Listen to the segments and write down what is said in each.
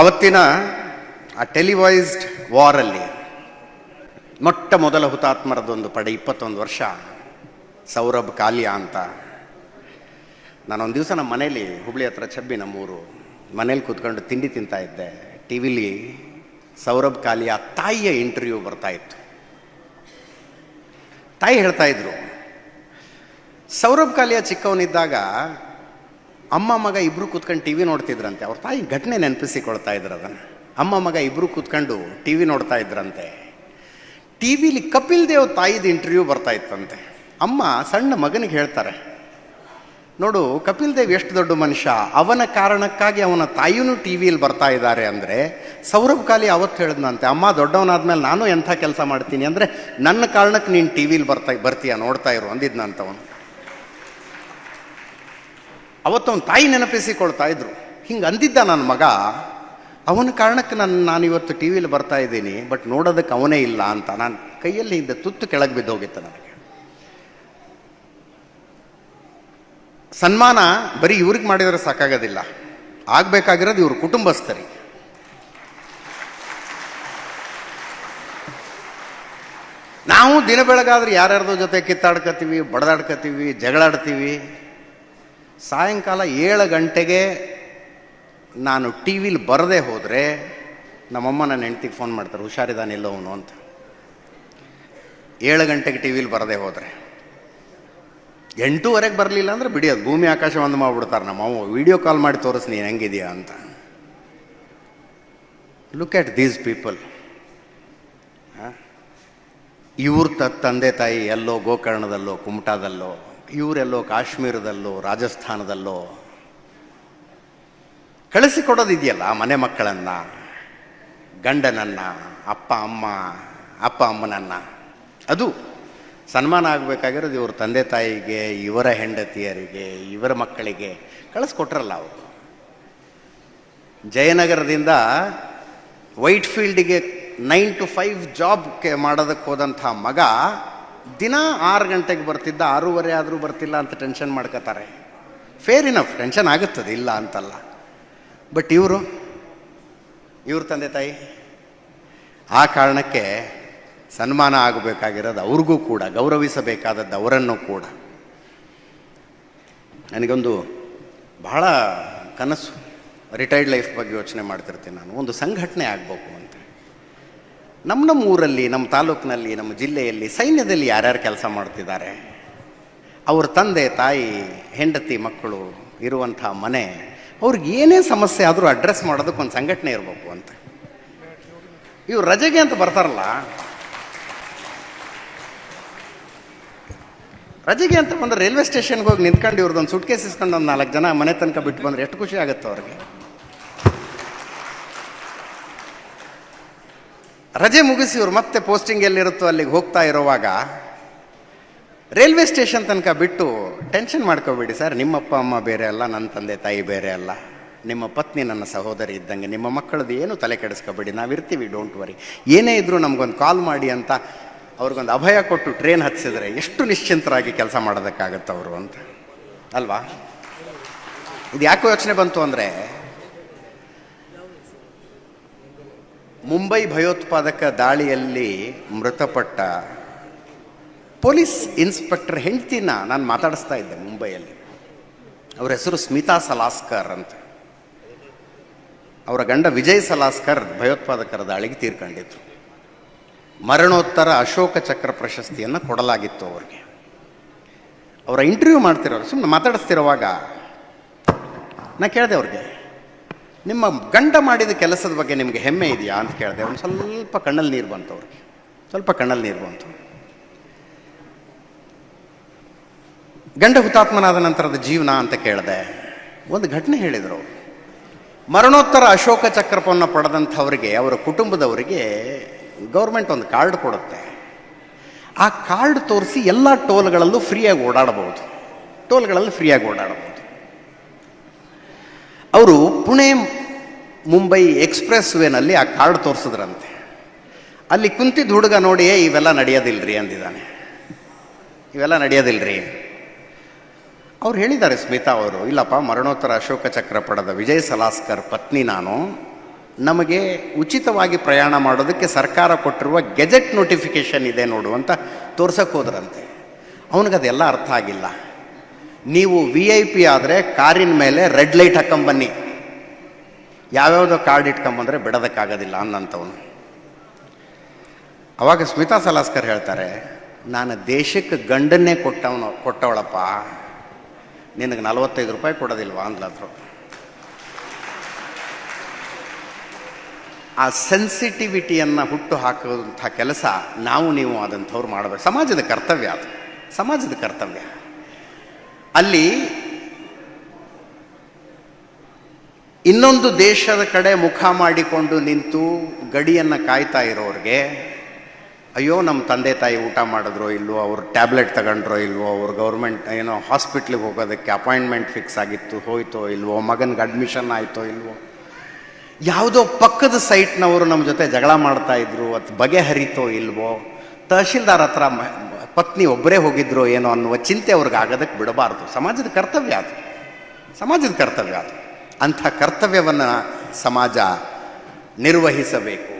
ಅವತ್ತಿನ ಆ ಟೆಲಿವೈಸ್ಡ್ ವಾರಲ್ಲಿ ಮೊಟ್ಟ ಮೊದಲ ಹುತಾತ್ಮರದೊಂದು ಪಡೆ ಇಪ್ಪತ್ತೊಂದು ವರ್ಷ. ಸೌರಭ್ ಕಾಲಿಯಾ ಅಂತ. ನಾನೊಂದು ದಿವಸ ನಮ್ಮ ಮನೇಲಿ ಹುಬ್ಳಿ ಹತ್ರ ಚಬ್ಬಿ ನಮ್ಮೂರು ಮನೇಲಿ ಕೂತ್ಕೊಂಡು ತಿಂಡಿ ತಿಂತಾ ಇದ್ದೆ. ಟಿ ವಿಲಿ ಸೌರಭ್ ಕಾಲಿಯ ತಾಯಿಯ ಇಂಟರ್ವ್ಯೂ ಬರ್ತಾ ಇತ್ತು. ತಾಯಿ ಹೇಳ್ತಾ ಇದ್ರು, ಸೌರಭ್ ಕಾಲಿಯ ಚಿಕ್ಕವನಿದ್ದಾಗ ಅಮ್ಮ ಮಗ ಇಬ್ಬರು ಕೂತ್ಕೊಂಡು ಟಿ ವಿ ನೋಡ್ತಿದ್ರಂತೆ. ಅವ್ರ ತಾಯಿ ಘಟನೆ ನೆನಪಿಸಿಕೊಳ್ತಾ ಇದ್ರು ಅದನ್ನು. ಅಮ್ಮ ಮಗ ಇಬ್ಬರು ಕೂತ್ಕೊಂಡು ಟಿ ವಿ ನೋಡ್ತಾ ಇದ್ರಂತೆ. ಟಿ ವಿಲಿ ಕಪಿಲ್ ದೇವ್ ತಾಯಿದ ಇಂಟರ್ವ್ಯೂ ಬರ್ತಾ ಇತ್ತಂತೆ. ಅಮ್ಮ ಸಣ್ಣ ಮಗನಿಗೆ ಹೇಳ್ತಾರೆ, ನೋಡು, ಕಪಿಲ್ ದೇವ್ ಎಷ್ಟು ದೊಡ್ಡ ಮನುಷ್ಯ. ಅವನ ಕಾರಣಕ್ಕಾಗಿ ಅವನ ತಾಯಿನೂ ಟಿ ವಿಯಲ್ಲಿ ಬರ್ತಾ ಇದ್ದಾರೆ ಅಂದರೆ, ಸೌರಭ್ ಕಾಲಿ ಅವತ್ತು ಹೇಳಿದ್ನಂತೆ. ಅಮ್ಮ ದೊಡ್ಡವನಾದ್ಮೇಲೆ ನಾನು ಎಂಥ ಕೆಲಸ ಮಾಡ್ತೀನಿ ಅಂದರೆ, ನನ್ನ ಕಾರಣಕ್ಕೆ ನೀನು ಟಿ ವಿಲಿ ಬರ್ತಾ, ಬರ್ತೀಯ? ನೋಡ್ತಾ ಇರು ಅಂದಿದ್ನಂತವನು ಅವತ್ತವನ ತಾಯಿ ನೆನಪಿಸಿಕೊಳ್ತಾ ಇದ್ರು. ಹಿಂಗೆ ಅಂದಿದ್ದ ನನ್ನ ಮಗ, ಅವನ ಕಾರಣಕ್ಕೆ ನಾನು ನಾನಿವತ್ತು ಟಿ ವಿಲಿ ಬರ್ತಾ ಇದ್ದೀನಿ, ಬಟ್ ನೋಡೋದಕ್ಕೆ ಅವನೇ ಇಲ್ಲ ಅಂತ ನಾನು ಕೈಯಲ್ಲಿ ಹಿಂದೆ ತುತ್ತು ಕೆಳಗೆ ಬಿದ್ದೋಗಿತ್ತು ನನಗೆ. ಸನ್ಮಾನ ಬರೀ ಇವ್ರಿಗೆ ಮಾಡಿದರೆ ಸಾಕಾಗೋದಿಲ್ಲ. ಆಗಬೇಕಾಗಿರೋದು ಇವ್ರ ಕುಟುಂಬಸ್ಥರಿ ನಾವು ದಿನ ಬೆಳಗಾದ್ರೆ ಯಾರ್ಯಾರ್ದೋ ಜೊತೆ ಕಿತ್ತಾಡ್ಕೋತೀವಿ ಬಡದಾಡ್ಕೋತೀವಿ ಜಗಳಾಡ್ತೀವಿ ಸಾಯಂಕಾಲ ಏಳು ಗಂಟೆಗೆ ನಾನು ಟಿ ವಿಲಿ ಬರದೆ ಹೋದರೆ ನಮ್ಮಮ್ಮ ನನ್ನ ಹೆಂಡ್ತಿಗೆ ಫೋನ್ ಮಾಡ್ತಾರೆ ಹುಷಾರಿದ್ದಾನೆ ಅವನು ಅಂತ. ಏಳು ಗಂಟೆಗೆ ಟಿ ವಿಲಿ ಬರದೆ ಹೋದರೆ. ಎಂಟೂವರೆಗೆ ಬರಲಿಲ್ಲ ಅಂದ್ರೆ ಬಿಡಿಯೋದು ಭೂಮಿ ಆಕಾಶ ಒಂದು ಮಾಡಿಬಿಡ್ತಾರೆ, ನಮ್ಮ ವೀಡಿಯೋ ಕಾಲ್ ಮಾಡಿ ತೋರಿಸ್ ನೀನು ಹೆಂಗಿದೆಯಾ ಅಂತ. ಲುಕ್ ಎಟ್ ದೀಸ್ ಪೀಪಲ್ ಇವ್ರ ತಂದೆ ತಾಯಿ ಎಲ್ಲೋ ಗೋಕರ್ಣದಲ್ಲೋ, ಕುಮಟಾದಲ್ಲೋ ಇವರೆಲ್ಲೋ ಕಾಶ್ಮೀರದಲ್ಲೋ, ರಾಜಸ್ಥಾನದಲ್ಲೋ, ಕಳಿಸಿಕೊಡೋದಿದೆಯಲ್ಲ ಮನೆ ಮಕ್ಕಳನ್ನು, ಗಂಡನನ್ನು, ಅಪ್ಪ, ಅಮ್ಮ, ಅಪ್ಪ, ಅಮ್ಮನನ್ನು. ಅದು ಸನ್ಮಾನ ಆಗಬೇಕಾಗಿರೋದು ಇವ್ರ ತಂದೆ ತಾಯಿಗೆ, ಇವರ ಹೆಂಡತಿಯರಿಗೆ, ಇವರ ಮಕ್ಕಳಿಗೆ ಕಳಿಸ್ಕೊಟ್ರಲ್ಲ ಅವರು. ಜಯನಗರದಿಂದ ವೈಟ್ ಫೀಲ್ಡಿಗೆ ನೈನ್ ಟು ಫೈವ್ ಜಾಬ್ಗೆ ಮಾಡೋದಕ್ಕೆ ಹೋದಂಥ ಮಗ ದಿನ ಆರು ಗಂಟೆಗೆ ಬರ್ತಿದ್ದ, ಆರೂವರೆ ಆದರೂ ಬರ್ತಿಲ್ಲ ಅಂತ ಟೆನ್ಷನ್ ಮಾಡ್ಕೋತಾರೆ. ಫೇರ್ ಇನಫ್ ಟೆನ್ಷನ್ ಆಗುತ್ತದೆ, ಇಲ್ಲ ಅಂತಲ್ಲ. ಬಟ್ ಇವರು, ಇವ್ರ ತಂದೆ ತಾಯಿ, ಆ ಕಾರಣಕ್ಕೆ ಸನ್ಮಾನ ಆಗಬೇಕಾಗಿರೋದು ಅವ್ರಿಗೂ ಕೂಡ, ಗೌರವಿಸಬೇಕಾದದ್ದು ಅವರನ್ನು ಕೂಡ. ನನಗೊಂದು ಬಹಳ ಕನಸು ರಿಟೈರ್ಡ್ ಲೈಫ್ ಬಗ್ಗೆ ಯೋಚನೆ ಮಾಡ್ತಿರ್ತೀನಿ ನಾನು. ಒಂದು ಸಂಘಟನೆ ಆಗಬೇಕು ನಮ್ಮ ನಮ್ಮ ಊರಲ್ಲಿ, ನಮ್ಮ ತಾಲೂಕಿನಲ್ಲಿ, ನಮ್ಮ ಜಿಲ್ಲೆಯಲ್ಲಿ ಸೈನ್ಯದಲ್ಲಿ ಯಾರ್ಯಾರು ಕೆಲಸ ಮಾಡ್ತಿದ್ದಾರೆ? ಅವ್ರ ತಂದೆ, ತಾಯಿ, ಹೆಂಡತಿ, ಮಕ್ಕಳು ಇರುವಂಥ ಮನೆ, ಅವ್ರಿಗೆ ಏನೇ ಸಮಸ್ಯೆ ಆದರೂ ಅಡ್ರೆಸ್ ಮಾಡೋದಕ್ಕೆ ಒಂದು ಸಂಘಟನೆ ಇರಬೇಕು ಅಂತ. ಇವ್ರು ರಜೆಗೆ ಅಂತ ಬರ್ತಾರಲ್ಲ? ರಜೆಗೆ ಅಂತ ಬಂದ್ರೆ ರೈಲ್ವೆ ಸ್ಟೇಷನ್ಗೆ ಹೋಗಿ ನಿಂತ್ಕೊಂಡು ಇವ್ರದ್ದೊಂದು ಸುಟ್ಕೇಸ್ ಇಸ್ಕೊಂಡು ಒಂದು ನಾಲ್ಕು ಜನ ಮನೆ ತನಕ ಬಿಟ್ಟು ಬಂದ್ರೆ ಎಷ್ಟು ಖುಷಿ ಆಗುತ್ತೆ ಅವ್ರಿಗೆ? ರಜೆ ಮುಗಿಸಿ ಇವರು ಮತ್ತೆ ಪೋಸ್ಟಿಂಗ್ ಎಲ್ಲಿರುತ್ತೋ ಅಲ್ಲಿಗೆ ಹೋಗ್ತಾ ಇರುವಾಗ ರೈಲ್ವೆ ಸ್ಟೇಷನ್ ತನಕ ಬಿಟ್ಟು ಟೆನ್ಷನ್ ಮಾಡ್ಕೋಬೇಡಿ ಸರ್ ನಿಮ್ಮಪ್ಪ, ಅಮ್ಮ ಬೇರೆ ಅಲ್ಲ ನನ್ನ ತಂದೆ, ತಾಯಿ ಬೇರೆ ಅಲ್ಲ. ನಿಮ್ಮ ಪತ್ನಿ, ನನ್ನ ಸಹೋದರಿ ಇದ್ದಂಗೆ ನಿಮ್ಮ ಮಕ್ಕಳದ್ದು ಏನು ತಲೆ ಕೆಡಿಸ್ಕೋಬೇಡಿ. ನಾವಿರ್ತೀವಿ ಡೋಂಟ್ ವರಿ ಏನೇ ಇದ್ರೂ ನಮಗೊಂದು ಕಾಲ್ ಮಾಡಿ ಅಂತ ಅವ್ರಿಗೊಂದು ಅಭಯ ಕೊಟ್ಟು ಟ್ರೈನ್ ಹತ್ತಿಸಿದ್ರೆ ಎಷ್ಟು ನಿಶ್ಚಿಂತರಾಗಿ ಕೆಲಸ ಮಾಡೋದಕ್ಕಾಗತ್ತೆ ಅವರು ಅಂತ. ಅಲ್ವಾ? ಇದು ಯಾಕೋ ಯೋಚನೆ ಬಂತು ಅಂದರೆ ಮುಂಬೈ ಭಯೋತ್ಪಾದಕ ದಾಳಿಯಲ್ಲಿ ಮೃತಪಟ್ಟ ಪೊಲೀಸ್ ಇನ್ಸ್ಪೆಕ್ಟರ್ ಹೆಂಡ್ತಿನ ನಾನು ಮಾತಾಡಿಸ್ತಾ ಇದ್ದೆ ಮುಂಬೈಯಲ್ಲಿ. ಅವರ ಹೆಸರು ಸ್ಮಿತಾ ಸಲಾಸ್ಕರ್ ಅಂತ. ಅವರ ಗಂಡ ವಿಜಯ್ ಸಲಾಸ್ಕರ್ ಭಯೋತ್ಪಾದಕರ ದಾಳಿಗೆ ತೀರ್ಕೊಂಡಿದ್ರು. ಮರಣೋತ್ತರ ಅಶೋಕ ಚಕ್ರ ಪ್ರಶಸ್ತಿಯನ್ನು ಕೊಡಲಾಗಿತ್ತು ಅವ್ರಿಗೆ. ಅವರ ಇಂಟರ್ವ್ಯೂ ಮಾಡ್ತಿರೋರು ಸುಮ್ಮನೆ ಮಾತಾಡಿಸ್ತಿರುವಾಗ ನಾ ಕೇಳಿದೆ ಅವ್ರಿಗೆ. ನಿಮ್ಮ ಗಂಡ ಮಾಡಿದ ಕೆಲಸದ ಬಗ್ಗೆ ನಿಮಗೆ ಹೆಮ್ಮೆ ಇದೆಯಾ ಅಂತ ಕೇಳಿದೆ. ಒಂದು ಸ್ವಲ್ಪ ಕಣ್ಣಲ್ಲಿ ನೀರು ಬಂತು ಅವ್ರಿಗೆ. ಸ್ವಲ್ಪ ಕಣ್ಣಲ್ಲಿ ನೀರು ಬಂತು. ಗಂಡ ಹುತಾತ್ಮನಾದ ನಂತರದ ಜೀವನ ಅಂತ ಕೇಳಿದೆ. ಒಂದು ಘಟನೆ ಹೇಳಿದರು ಮರಣೋತ್ತರ ಅಶೋಕ ಚಕ್ರಪವನ್ನು ಪಡೆದಂಥವರಿಗೆ, ಅವರ ಕುಟುಂಬದವರಿಗೆ ಗೌರ್ಮೆಂಟ್ ಒಂದು ಕಾರ್ಡ್ ಕೊಡುತ್ತೆ. ಆ ಕಾರ್ಡ್ ತೋರಿಸಿ ಎಲ್ಲ ಟೋಲ್ಗಳಲ್ಲೂ ಫ್ರೀಯಾಗಿ ಓಡಾಡಬಹುದು. ಟೋಲ್ಗಳಲ್ಲಿ ಫ್ರೀಯಾಗಿ ಓಡಾಡಬಹುದು. ಅವರು ಪುಣೆ ಮುಂಬೈ ಎಕ್ಸ್ಪ್ರೆಸ್ ವೇನಲ್ಲಿ ಆ ಕಾರ್ಡ್ ತೋರಿಸಿದ್ರಂತೆ. ಅಲ್ಲಿ ಕುಂತಿದ್ದ ಹುಡುಗ ನೋಡಿಯೇ "ಏ, ಇವೆಲ್ಲ ನಡೆಯೋದಿಲ್ಲರಿ ಅಂದಿದ್ದಾನೆ. ಇವೆಲ್ಲ ನಡೆಯೋದಿಲ್ಲರಿ ಅವ್ರು ಹೇಳಿದ್ದಾರೆ ಸ್ಮಿತಾ ಅವರು ಇಲ್ಲಪ್ಪ ಮರಣೋತ್ತರ ಅಶೋಕ ಚಕ್ರ ಪಡೆದ ವಿಜಯ್ ಸಲಾಸ್ಕರ್ ಪತ್ನಿ ನಾನು ನಮಗೆ ಉಚಿತವಾಗಿ ಪ್ರಯಾಣ ಮಾಡೋದಕ್ಕೆ ಸರ್ಕಾರ ಕೊಟ್ಟಿರುವ ಗೆಜೆಟ್ ನೋಟಿಫಿಕೇಷನ್ ಇದೆ ನೋಡು ಅಂತ ತೋರ್ಸಕ್ಕೆ ಹೋದ್ರಂತೆ. ಅವನಿಗದೆಲ್ಲ ಅರ್ಥ ಆಗಿಲ್ಲ. ನೀವು ವಿ ಐ ಪಿ ಆದರೆ ಕಾರಿನ ಮೇಲೆ ರೆಡ್ ಲೈಟ್ ಹಾಕೊಂಬನ್ನಿ ಯಾವ್ಯಾವುದೋ ಕಾರ್ಡ್ ಇಟ್ಕೊಂಬಂದ್ರೆ ಬಿಡೋದಕ್ಕಾಗೋದಿಲ್ಲ ಅನ್ನಂಥವನು. ಅವಾಗ ಸ್ಮಿತಾ ಸಲಾಸ್ಕರ್ ಹೇಳ್ತಾರೆ, ನಾನು ದೇಶಕ್ಕೆ ಗಂಡನ್ನೇ ಕೊಟ್ಟವನು, ಕೊಟ್ಟವಳಪ್ಪ. ನಿನಗೆ ನಲವತ್ತೈದು ರೂಪಾಯಿ ಕೊಡೋದಿಲ್ವಾ? ಅಂದ್ಲಾದ್ರು ಆ ಸೆನ್ಸಿಟಿವಿಟಿಯನ್ನು ಹುಟ್ಟು ಹಾಕುವಂಥ ಕೆಲಸ ನಾವು ನೀವು ಆದಂಥವ್ರು ಮಾಡಬೇಕು. ಸಮಾಜದ ಕರ್ತವ್ಯ ಅದು. ಸಮಾಜದ ಕರ್ತವ್ಯ. ಅಲ್ಲಿ ಇನ್ನೊಂದು ದೇಶದ ಕಡೆ ಮುಖ ಮಾಡಿಕೊಂಡು ನಿಂತು ಗಡಿಯನ್ನು ಕಾಯ್ತಾ ಇರೋರಿಗೆ, ಅಯ್ಯೋ ನಮ್ಮ ತಂದೆ ತಾಯಿ ಊಟ ಮಾಡಿದ್ರೋ ಇಲ್ವೋ, ಅವ್ರು ಟ್ಯಾಬ್ಲೆಟ್ ತಗೊಂಡ್ರೋ ಇಲ್ವೋ, ಅವ್ರು ಗೌರ್ಮೆಂಟ್ ಏನೋ ಹಾಸ್ಪಿಟ್ಲಿಗೆ ಹೋಗೋದಕ್ಕೆ ಅಪಾಯಿಂಟ್ಮೆಂಟ್ ಫಿಕ್ಸ್ ಆಗಿತ್ತು, ಹೋಯ್ತೋ ಇಲ್ವೋ, ಮಗನಿಗೆ ಅಡ್ಮಿಷನ್ ಆಯಿತೋ ಇಲ್ವೋ. ಯಾವುದೋ ಪಕ್ಕದ ಸೈಟ್ನವರು ನಮ್ಮ ಜೊತೆ ಜಗಳ ಮಾಡ್ತಾ ಇದ್ರು ಅದು ಬಗೆಹರಿತೋ ಇಲ್ವೋ, ತಹಶೀಲ್ದಾರ್ ಹತ್ರ ಪತ್ನಿ ಒಬ್ಬರೇ ಹೋಗಿದ್ರು ಏನೋ ಅನ್ನುವ ಚಿಂತೆ ಅವ್ರಿಗೆ ಆಗೋದಕ್ಕೆ ಬಿಡಬಾರ್ದು. ಸಮಾಜದ ಕರ್ತವ್ಯ ಅದು. ಸಮಾಜದ ಕರ್ತವ್ಯ ಅದು. ಅಂಥ ಕರ್ತವ್ಯವನ್ನು ಸಮಾಜ ನಿರ್ವಹಿಸಬೇಕು.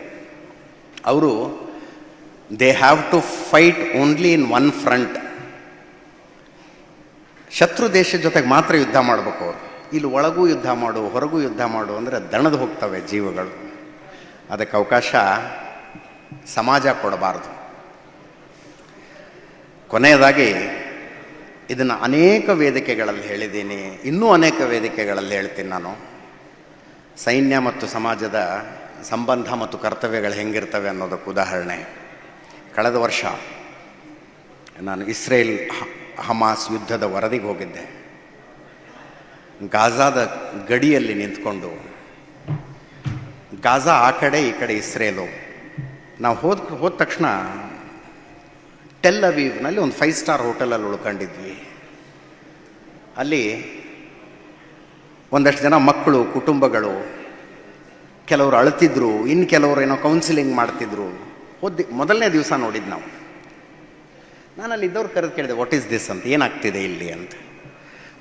ಅವರು they have to fight only in one front ಶತ್ರು ದೇಶದ ಜೊತೆಗೆ ಮಾತ್ರ ಯುದ್ಧ ಮಾಡಬೇಕು ಅವರು. ಇಲ್ಲಿ ಒಳಗೂ ಯುದ್ಧ ಮಾಡು, ಹೊರಗೂ ಯುದ್ಧ ಮಾಡು ಅಂದರೆ ದಣದು ಹೋಗ್ತವೆ ಜೀವಗಳು. ಅದಕ್ಕೆ ಅವಕಾಶ ಸಮಾಜ ಕೊಡಬಾರ್ದು. ಕೊನೆಯದಾಗಿ ಇದನ್ನು ಅನೇಕ ವೇದಿಕೆಗಳಲ್ಲಿ ಹೇಳಿದ್ದೀನಿ. ಇನ್ನೂ ಅನೇಕ ವೇದಿಕೆಗಳಲ್ಲಿ ಹೇಳ್ತೀನಿ ನಾನು. ಸೈನ್ಯ ಮತ್ತು ಸಮಾಜದ ಸಂಬಂಧ ಮತ್ತು ಕರ್ತವ್ಯಗಳು ಹೆಂಗಿರ್ತವೆ ಅನ್ನೋದಕ್ಕೆ ಉದಾಹರಣೆ. ಕಳೆದ ವರ್ಷ ನಾನು ಇಸ್ರೇಲ್ ಹಮಾಸ್ ಯುದ್ಧದ ವರದಿಗೆ ಹೋಗಿದ್ದೆ. ಗಾಜಾದ ಗಡಿಯಲ್ಲಿ ನಿಂತ್ಕೊಂಡು, ಗಾಜಾ ಆ ಕಡೆ ಈ ಕಡೆ ಇಸ್ರೇಲು. ನಾವು ಹೋದ ಹೋದ ತಕ್ಷಣ ಟೆಲ್ ಅವೀವ್ನಲ್ಲಿ ಒಂದು ಫೈವ್ ಸ್ಟಾರ್ ಹೋಟೆಲಲ್ಲಿ ಉಳ್ಕೊಂಡಿದ್ವಿ. ಅಲ್ಲಿ ಒಂದಷ್ಟು ಜನ ಮಕ್ಕಳು, ಕುಟುಂಬಗಳು, ಕೆಲವರು ಅಳ್ತಿದ್ರು ಇನ್ನು ಕೆಲವರು ಏನೋ ಕೌನ್ಸಿಲಿಂಗ್ ಮಾಡ್ತಿದ್ರು. ಓದಿ ಮೊದಲನೇ ದಿವಸ ನೋಡಿದ್ದು ನಾವು. ನಾನು ಅಲ್ಲಿ ಇದ್ದವ್ರು ಕರೆದು ಕೇಳಿದೆ ವಾಟ್ ಈಸ್ ದಿಸ್ ಅಂತ, ಏನಾಗ್ತಿದೆ ಇಲ್ಲಿ? ಅಂತ.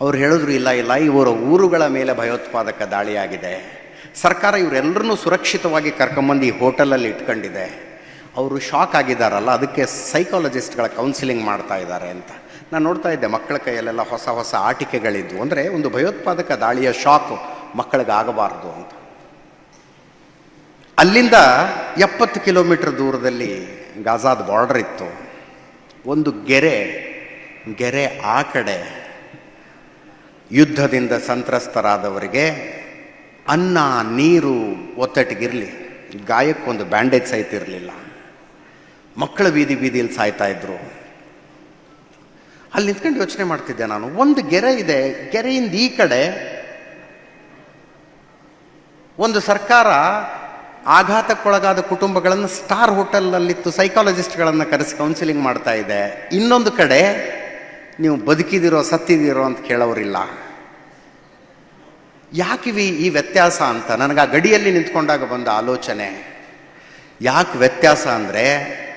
ಅವ್ರು ಹೇಳಿದ್ರು, ಇಲ್ಲ ಇಲ್ಲ, ಇವರ ಊರುಗಳ ಮೇಲೆ ಭಯೋತ್ಪಾದಕ ದಾಳಿಯಾಗಿದೆ ಸರ್ಕಾರ ಇವರೆಲ್ಲರನ್ನೂ ಸುರಕ್ಷಿತವಾಗಿ ಕರ್ಕೊಂಬಂದು ಈ ಹೋಟೆಲಲ್ಲಿ ಇಟ್ಕೊಂಡಿದೆ. ಅವರು ಶಾಕ್ ಆಗಿದ್ದಾರಲ್ಲ ಅದಕ್ಕೆ ಸೈಕಾಲಜಿಸ್ಟ್ಗಳ ಕೌನ್ಸಿಲಿಂಗ್ ಮಾಡ್ತಾ ಇದ್ದಾರೆ ಅಂತ. ನಾನು ನೋಡ್ತಾ ಇದ್ದೆ, ಮಕ್ಕಳ ಕೈಯಲ್ಲೆಲ್ಲ ಹೊಸ ಹೊಸ ಆಟಿಕೆಗಳಿದ್ವು. ಅಂದರೆ ಒಂದು ಭಯೋತ್ಪಾದಕ ದಾಳಿಯ ಶಾಕು ಮಕ್ಕಳಿಗೆ ಆಗಬಾರ್ದು ಅಂತ. ಅಲ್ಲಿಂದ ಎಪ್ಪತ್ತು ಕಿಲೋಮೀಟರ್ ದೂರದಲ್ಲಿ ಗಾಜಾದ ಬಾರ್ಡರ್ ಇತ್ತು. ಒಂದು ಗೆರೆ ಗೆರೆ ಆ ಕಡೆ ಯುದ್ಧದಿಂದ ಸಂತ್ರಸ್ತರಾದವರಿಗೆ ಅನ್ನ, ನೀರು ಒತ್ತಟ್ಟಿಗಿರಲಿ, ಗಾಯಕ್ಕೊಂದು ಬ್ಯಾಂಡೇಜ್ ಸಹಿತ ಇರಲಿಲ್ಲ. ಮಕ್ಕಳ ಬೀದಿ ಬೀದಿಯಲ್ಲಿ ಸಾಯ್ತಾ ಇದ್ರು. ಅಲ್ಲಿ ನಿಂತ್ಕೊಂಡು ಯೋಚನೆ ಮಾಡ್ತಿದ್ದೆ ನಾನು. ಒಂದು ಗೆರೆ ಇದೆ. ಗೆರೆಯಿಂದ ಈ ಕಡೆ ಒಂದು ಸರ್ಕಾರ ಆಘಾತಕ್ಕೊಳಗಾದ ಕುಟುಂಬಗಳನ್ನು ಸ್ಟಾರ್ ಹೋಟೆಲ್ನಲ್ಲಿತ್ತು, ಸೈಕಾಲಜಿಸ್ಟ್ಗಳನ್ನು ಕರೆಸಿ ಕೌನ್ಸಿಲಿಂಗ್ ಮಾಡ್ತಾ ಇದೆ. ಇನ್ನೊಂದು ಕಡೆ ನೀವು ಬದುಕಿದಿರೋ, ಸತ್ತಿದಿರೋ ಅಂತ ಕೇಳೋರಿಲ್ಲ. ಯಾಕಿವಿ ಈ ವ್ಯತ್ಯಾಸ ಅಂತ? ನನಗೆ ಆ ಗಡಿಯಲ್ಲಿ ನಿಂತ್ಕೊಂಡಾಗ ಬಂದ ಆಲೋಚನೆ. ಯಾಕೆ ವ್ಯತ್ಯಾಸ ಅಂದರೆ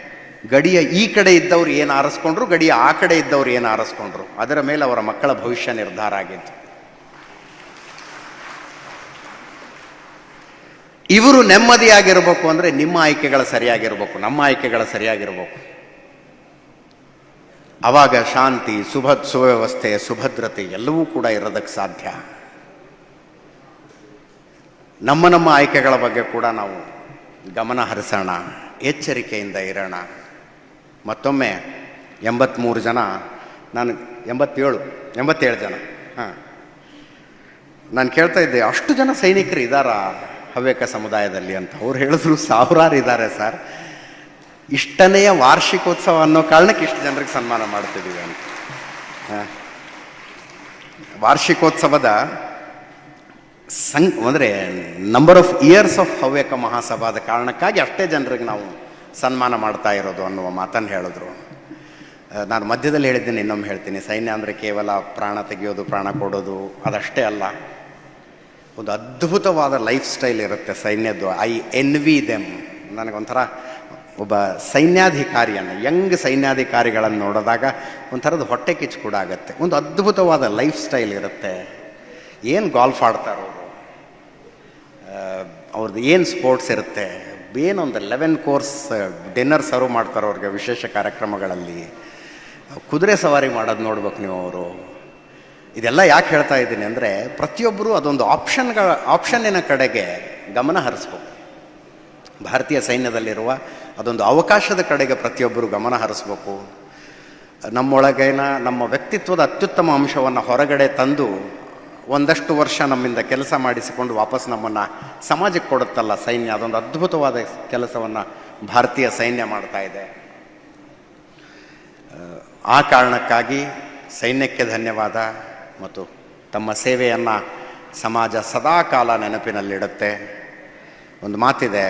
ಗಡಿಯ ಈ ಕಡೆ ಇದ್ದವ್ರು ಏನು ಆರಿಸ್ಕೊಂಡ್ರು, ಗಡಿಯ ಆ ಕಡೆ ಇದ್ದವ್ರು ಏನು ಆರಿಸ್ಕೊಂಡ್ರು, ಅದರ ಮೇಲೆ ಅವರ ಮಕ್ಕಳ ಭವಿಷ್ಯ ನಿರ್ಧಾರ ಆಗಿತ್ತು. ಇವರು ನೆಮ್ಮದಿಯಾಗಿರಬೇಕು ಅಂದರೆ ನಿಮ್ಮ ಆಯ್ಕೆಗಳ ಸರಿಯಾಗಿರಬೇಕು, ನಮ್ಮ ಆಯ್ಕೆಗಳ ಸರಿಯಾಗಿರಬೇಕು. ಅವಾಗ ಶಾಂತಿ ಸುಭ ಸುವ್ಯವಸ್ಥೆ, ಸುಭದ್ರತೆ ಎಲ್ಲವೂ ಕೂಡ ಇರೋದಕ್ಕೆ ಸಾಧ್ಯ. ನಮ್ಮ ನಮ್ಮ ಆಯ್ಕೆಗಳ ಬಗ್ಗೆ ಕೂಡ ನಾವು ಗಮನ ಹರಿಸೋಣ, ಎಚ್ಚರಿಕೆಯಿಂದ ಇರೋಣ. ಮತ್ತೊಮ್ಮೆ ಎಂಬತ್ತ್ಮೂರು ಜನ, ನಾನು ಎಂಬತ್ತೇಳು ಎಂಬತ್ತೇಳು ಜನ. ಹಾಂ. ನಾನು ಕೇಳ್ತಾ ಇದ್ದೆ, ಅಷ್ಟು ಜನ ಸೈನಿಕರು ಇದ್ದಾರಾ ಹವ್ಯಕ ಸಮುದಾಯದಲ್ಲಿ ಅಂತ. ಅವ್ರು ಹೇಳಿದ್ರು ಸಾವಿರಾರು ಇದ್ದಾರೆ ಸರ್. ಇಷ್ಟನೆಯ ವಾರ್ಷಿಕೋತ್ಸವ ಅನ್ನೋ ಕಾರಣಕ್ಕೆ ಇಷ್ಟು ಜನರಿಗೆ ಸನ್ಮಾನ ಮಾಡ್ತಿದ್ದೀವಿ ಅಂತ. ವಾರ್ಷಿಕೋತ್ಸವದ ಸಂ ಅಂದರೆ number of years of Havyaka ಮಹಾಸಭಾದ ಕಾರಣಕ್ಕಾಗಿ ಅಷ್ಟೇ ಜನರಿಗೆ ನಾವು ಸನ್ಮಾನ ಮಾಡ್ತಾ ಇರೋದು ಅನ್ನುವ ಮಾತನ್ನು ಹೇಳಿದ್ರು. ನಾನು ಮಧ್ಯದಲ್ಲಿ ಹೇಳಿದ್ದೀನಿ, ಇನ್ನೊಮ್ಮೆ ಹೇಳ್ತೀನಿ. ಸೈನ್ಯ ಅಂದರೆ ಕೇವಲ ಪ್ರಾಣ ತೆಗೆಯೋದು, ಪ್ರಾಣ ಕೊಡೋದು, ಅದಷ್ಟೇ ಅಲ್ಲ. ಒಂದು ಅದ್ಭುತವಾದ ಲೈಫ್ ಸ್ಟೈಲ್ ಇರುತ್ತೆ ಸೈನ್ಯದ್ದು. I envy them. ನನಗೊಂಥರ ಒಬ್ಬ ಸೈನ್ಯಾಧಿಕಾರಿಯನ್ನು, ಯಂಗ್ ಸೈನ್ಯಾಧಿಕಾರಿಗಳನ್ನು ನೋಡಿದಾಗ ಒಂಥರದ ಹೊಟ್ಟೆ ಕಿಚ್ಚು ಕೂಡ ಆಗುತ್ತೆ. ಒಂದು ಅದ್ಭುತವಾದ ಲೈಫ್ ಸ್ಟೈಲ್ ಇರುತ್ತೆ. ಏನು ಗಾಲ್ಫ್ ಆಡ್ತಾರೋ ಅವರು ಅವ್ರದ್ದು ಏನು ಸ್ಪೋರ್ಟ್ಸ್ ಇರುತ್ತೆ? ಏನೊಂದು ಲೆವೆನ್ ಕೋರ್ಸ್ ಡಿನ್ನರ್ ಸರ್ವ್ ಮಾಡ್ತಾರೆ ಅವ್ರಿಗೆ ವಿಶೇಷ ಕಾರ್ಯಕ್ರಮಗಳಲ್ಲಿ, ಕುದುರೆ ಸವಾರಿ ಮಾಡೋದು ನೋಡ್ಬೇಕು ನೀವು ಅವರು. ಇದೆಲ್ಲ ಯಾಕೆ ಹೇಳ್ತಾ ಇದ್ದೀನಿ ಅಂದರೆ ಪ್ರತಿಯೊಬ್ಬರು ಅದೊಂದು ಆಪ್ಷನ್ಗಳ ಆಪ್ಷನ್ನಿನ ಕಡೆಗೆ ಗಮನ ಹರಿಸ್ಬೇಕು. ಭಾರತೀಯ ಸೈನ್ಯದಲ್ಲಿರುವ ಅದೊಂದು ಅವಕಾಶದ ಕಡೆಗೆ ಪ್ರತಿಯೊಬ್ಬರು ಗಮನ ಹರಿಸ್ಬೇಕು. ನಮ್ಮೊಳಗೇನ ನಮ್ಮ ವ್ಯಕ್ತಿತ್ವದ ಅತ್ಯುತ್ತಮ ಅಂಶವನ್ನು ಹೊರಗಡೆ ತಂದು ಒಂದಷ್ಟು ವರ್ಷ ನಮ್ಮಿಂದ ಕೆಲಸ ಮಾಡಿಸಿಕೊಂಡು ವಾಪಸ್ ನಮ್ಮನ್ನು ಸಮಾಜಕ್ಕೆ ಕೊಡುತ್ತಲ್ಲ ಸೈನ್ಯ. ಅದೊಂದು ಅದ್ಭುತವಾದ ಕೆಲಸವನ್ನು ಭಾರತೀಯ ಸೈನ್ಯ ಮಾಡ್ತಾ ಇದೆ. ಆ ಕಾರಣಕ್ಕಾಗಿ ಸೈನ್ಯಕ್ಕೆ ಧನ್ಯವಾದ ಮತ್ತು ತಮ್ಮ ಸೇವೆಯನ್ನು ಸಮಾಜ ಸದಾಕಾಲ ನೆನಪಿನಲ್ಲಿಡುತ್ತೆ. ಒಂದು ಮಾತಿದೆ,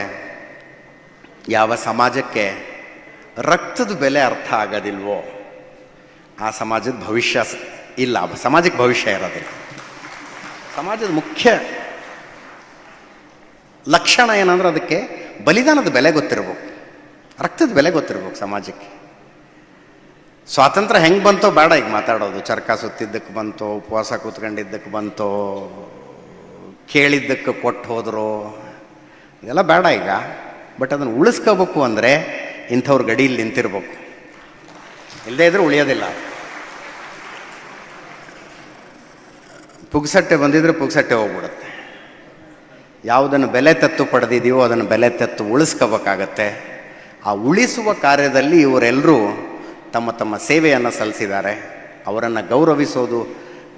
ಯಾವ ಸಮಾಜಕ್ಕೆ ರಕ್ತದ ಬೆಲೆ ಅರ್ಥ ಆಗೋದಿಲ್ವೋ, ಆ ಸಮಾಜದ ಭವಿಷ್ಯ ಇಲ್ಲ, ಸಮಾಜಕ್ಕೆ ಭವಿಷ್ಯ ಇರೋದಿಲ್ಲ. ಸಮಾಜದ ಮುಖ್ಯ ಲಕ್ಷಣ ಏನಂದ್ರೆ ಅದಕ್ಕೆ ಬಲಿದಾನದ ಬೆಲೆ ಗೊತ್ತಿರ್ಬೇಕು. ರಕ್ತದ ಬೆಲೆ ಗೊತ್ತಿರ್ಬೇಕು ಸಮಾಜಕ್ಕೆ. ಸ್ವಾತಂತ್ರ್ಯ ಹೆಂಗೆ ಬಂತೋ ಬೇಡ ಈಗ ಮಾತಾಡೋದು. ಚರ್ಕ ಸುತ್ತಿದ್ದಕ್ಕೆ ಬಂತೋ, ಉಪವಾಸ ಕೂತ್ಕೊಂಡಿದ್ದಕ್ಕೆ ಬಂತೋ ಕೇಳಿದ್ದಕ್ಕೆ ಕೊಟ್ಟು ಹೋದ್ರು, ಇದೆಲ್ಲ ಬೇಡ ಈಗ. ಬಟ್ ಅದನ್ನು ಉಳಿಸ್ಕೋಬೇಕು ಅಂದರೆ ಇಂಥವ್ರ ಗಡಿಯಲ್ಲಿ ನಿಂತಿರ್ಬೇಕು. ಇಲ್ಲದೇ ಇದ್ರೆ ಉಳಿಯೋದಿಲ್ಲ. ಪುಗ್ಸಟ್ಟೆ ಬಂದಿದ್ರೆ ಪುಗ್ಸಟ್ಟೆ ಹೋಗ್ಬಿಡುತ್ತೆ. ಯಾವುದನ್ನು ಬೆಲೆ ತತ್ತು ಪಡೆದಿದೆಯೋ ಅದನ್ನು ಬೆಲೆ ತತ್ತು ಉಳಿಸ್ಕೋಬೇಕಾಗತ್ತೆ. ಆ ಉಳಿಸುವ ಕಾರ್ಯದಲ್ಲಿ ಇವರೆಲ್ಲರೂ ತಮ್ಮ ತಮ್ಮ ಸೇವೆಯನ್ನು ಸಲ್ಲಿಸಿದ್ದಾರೆ. ಅವರನ್ನು ಗೌರವಿಸೋದು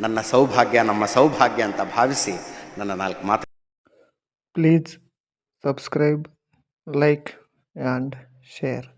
ನನ್ನ ಸೌಭಾಗ್ಯ, ನಮ್ಮ ಸೌಭಾಗ್ಯ ಅಂತ ಭಾವಿಸಿ ನನ್ನ ನಾಲ್ಕು ಮಾತು please subscribe like and share.